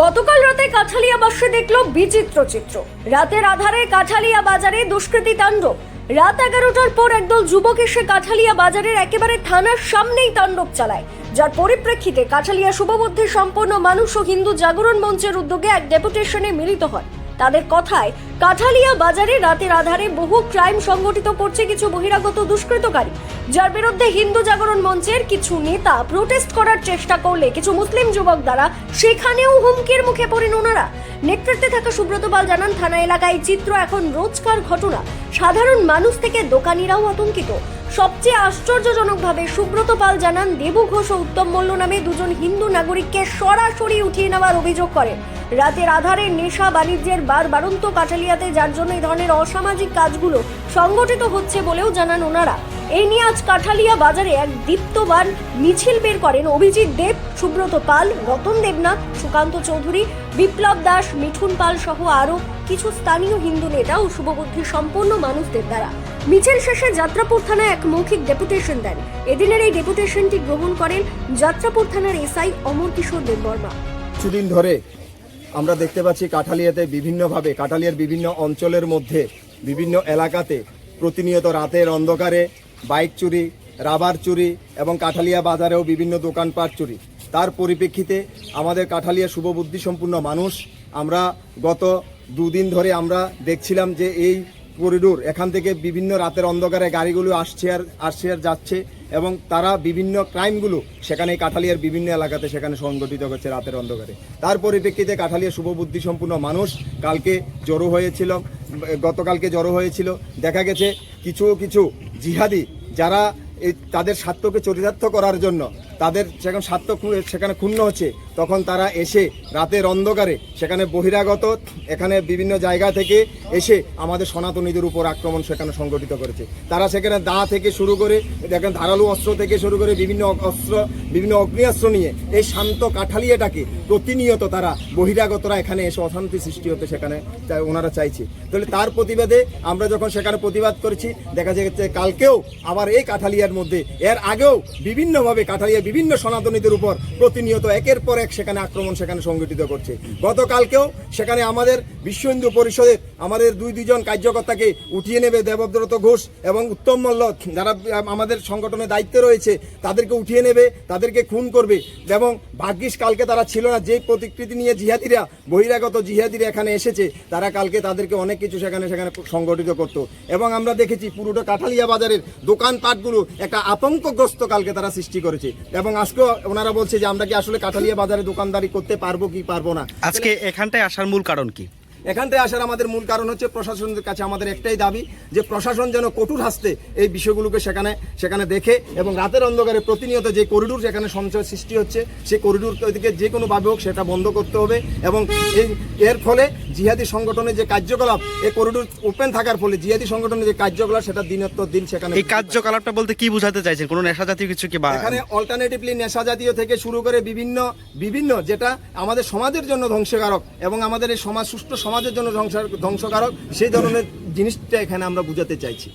গতকাল রাতে কাঠালিয়া বাসে দেখল বিচিত্র চিত্র। রাতের আধারে কাঠালিয়া বাজারে দুষ্কৃতী তাণ্ডব। রাত এগারোটার পর একদল যুবক এসে কাঠালিয়া বাজারের একেবারে থানার সামনেই তাণ্ডব চালায়। যার পরিপ্রেক্ষিতে কাঠালিয়া শুভবুদ্ধি সম্পন্ন মানুষ ও হিন্দু জাগরণ মঞ্চের উদ্যোগে এক ডেপুটেশনে মিলিত হয়। তাদের কথায়, কাঠালিয়া বাজারে রাতের আধারে বহু ক্রাইম সংগঠিত করছে কিছু বহিরাগত দুষ্কৃতকারী। যার বিরুদ্ধে হিন্দু জাগরণ মঞ্চের কিছু নেতা প্রোটেস্ট করার চেষ্টা করলে কিছু মুসলিম যুবক দ্বারা সেখানেও হুমকির মুখে পড়েন ওনারা। নেতৃত্বে থাকা সুব্রত পাল জানান, থানা এলাকায় চিত্র এখন রোজকার ঘটনা। সাধারণ মানুষ থেকে দোকানিরাও আতঙ্কিত। সবচেয়ে আশ্চর্যজনকভাবে সুব্রত পাল জানান, দেবু ঘোষ ও উত্তম মল্ল নামে দুজন হিন্দু নাগরিককে সরাসরি উঠিয়ে নেওয়ার অভিযোগ করেন রাতের আধারে নেশা বাণিজ্যের বার বারন্ত কাটালিয়াতে যার জন্য এই ধরনের অসামাজিক কাজগুলো সংগঠিত হচ্ছে বলেও জানান ওনারা। এই নিয়ে আজ কাঠালিয়া বাজারে এক দীপ্তবান মিছিল বের করেন অভিজিৎ দেব, সুব্রত পাল, রতন দেবনাথ, সুকান্ত চৌধুরী, বিপ্লব দাস, মিঠুন পাল সহ আরও কিছু স্থানীয় হিন্দু নেতা ও শুভবুদ্ধি সম্পন্ন মানুষদের দ্বারা। মিছিল শেষে যাত্রাপুর থানায় এক মৌখিক ডেপুটেশন দেন। এদিনের এই ডেপুটেশনটি গ্রহণ করেন যাত্রাপুর থানার এসআই অমর কিশোর দেববর্মা। কিছুদিন ধরে আমরা দেখতে পাচ্ছি কাঠালিয়াতে বিভিন্নভাবে, কাঠালিয়ার বিভিন্ন অঞ্চলের মধ্যে, বিভিন্ন এলাকাতে প্রতিনিয়ত রাতের অন্ধকারে বাইক চুরি, রাবার চুরি এবং কাঠালিয়া বাজারেও বিভিন্ন দোকানপাট চুরি। তার পরিপ্রেক্ষিতে আমাদের কাঠালিয়া শুভবুদ্ধি সম্পূর্ণ মানুষ, আমরা গত দুদিন ধরে আমরা দেখছিলাম যে এই করিডোর। এখান থেকে বিভিন্ন রাতের অন্ধকারে গাড়িগুলো আসছে আর আসছে আর যাচ্ছে এবং তারা বিভিন্ন ক্রাইমগুলো সেখানে কাঠালিয়ার বিভিন্ন এলাকাতে সেখানে সংগঠিত করছে রাতের অন্ধকারে। তার পরিপ্রেক্ষিতে কাঠালিয়া শুভবুদ্ধি সম্পূর্ণ মানুষ কালকে জড়ো হয়েছিল, গতকালকে জড়ো হয়েছিল। দেখা গেছে কিছু কিছু জিহাদি যারা তাদের স্বার্থকে চরিতার্থ করার জন্য তাদের সেখানে স্বার্থ সেখানে ক্ষুণ্ণ হচ্ছে, তখন তারা এসে রাতের অন্ধকারে সেখানে বহিরাগত, এখানে বিভিন্ন জায়গা থেকে এসে আমাদের সনাতনীদের উপর আক্রমণ সেখানে সংগঠিত করেছে। তারা সেখানে দা থেকে শুরু করে, দেখেন ধারালো অস্ত্র থেকে শুরু করে বিভিন্ন অস্ত্র, বিভিন্ন অগ্নিয়াস্ত্র নিয়ে এই শান্ত কাঠালিয়াটাকে প্রতিনিয়ত তারা বহিরাগতরা এখানে এসে অশান্তি সৃষ্টি হতে সেখানে ওনারা চাইছে। তাহলে তার প্রতিবাদে আমরা যখন সেখানে প্রতিবাদ করেছি, দেখা যাচ্ছে কালকেও আবার এই কাঠালিয়ার মধ্যে, এর আগেও বিভিন্নভাবে কাঠালিয়া বিভিন্ন সনাতনীদের উপর প্রতিনিয়ত একের পর এক সেখানে আক্রমণ সেখানে সংগঠিত করছে। গতকালকেও সেখানে আমাদের বিশ্ব হিন্দু পরিষদের আমাদের দুই দুইজন কার্যকর্তাকে উঠিয়ে নেবে দেবব্রত ঘোষ এবং উত্তম মল্ল, যারা আমাদের সংগঠনের দায়িত্বে রয়েছে, তাদেরকে উঠিয়ে নেবে, তাদেরকে খুন করবে এবং ভাগ্যিস কালকে তারা ছিল না যে প্রতিকৃতি নিয়ে জিহাদিরা, বহিরাগত জিহাদিরা এখানে এসেছে, তারা কালকে তাদেরকে অনেক কিছু সেখানে সেখানে সংগঠিত করত। এবং আমরা দেখেছি পুরোটা কাঠালিয়া বাজারের দোকানপাটগুলো একটা আতঙ্কগ্রস্ত কালকে তারা সৃষ্টি করেছে। এবং আজকেও ওনারা বলছে যে, আমরা কি আসলে কাঠালিয়া বাজারে দোকানদারি করতে পারব কি পারব না? আজকে এখানটায় আসার মূল কারণ কি? এখানটায় আসার আমাদের মূল কারণ হচ্ছে প্রশাসনের কাছে আমাদের একটাই দাবি যে প্রশাসন যেন কঠোর হাসতে এই বিষয়গুলোকে সেখানে সেখানে দেখে এবং রাতের অন্ধকারে প্রতিনিয়ত যে করিডোর যেখানে সঞ্চয় সৃষ্টি হচ্ছে, সেই করিডোর থেকে যে কোনোভাবে হোক সেটা বন্ধ করতে হবে এবং এই, এর ফলে জিহাদি সংগঠনের যে কার্যকলাপ এই করিডোর ওপেন থাকার ফলে জিহাদি সংগঠনের যে কার্যকলাপ সেটা দিনের দিন সেখানে এই কার্যকলাপটা বলতে কি বোঝাতে চাইছেন? কোনো নেশা জাতীয় কিছু কি বা এখানে অল্টারনেটিভলি নেশা জাতীয় থেকে শুরু করে বিভিন্ন বিভিন্ন যেটা আমাদের সমাজের জন্য ধ্বংসকারক এবং আমাদের এই সমাজ সুষ্ঠু সমাজের জন্য ধ্বংস ধ্বংসকারক সেই ধরনের জিনিসটা এখানে আমরা বুঝাতে চাইছি।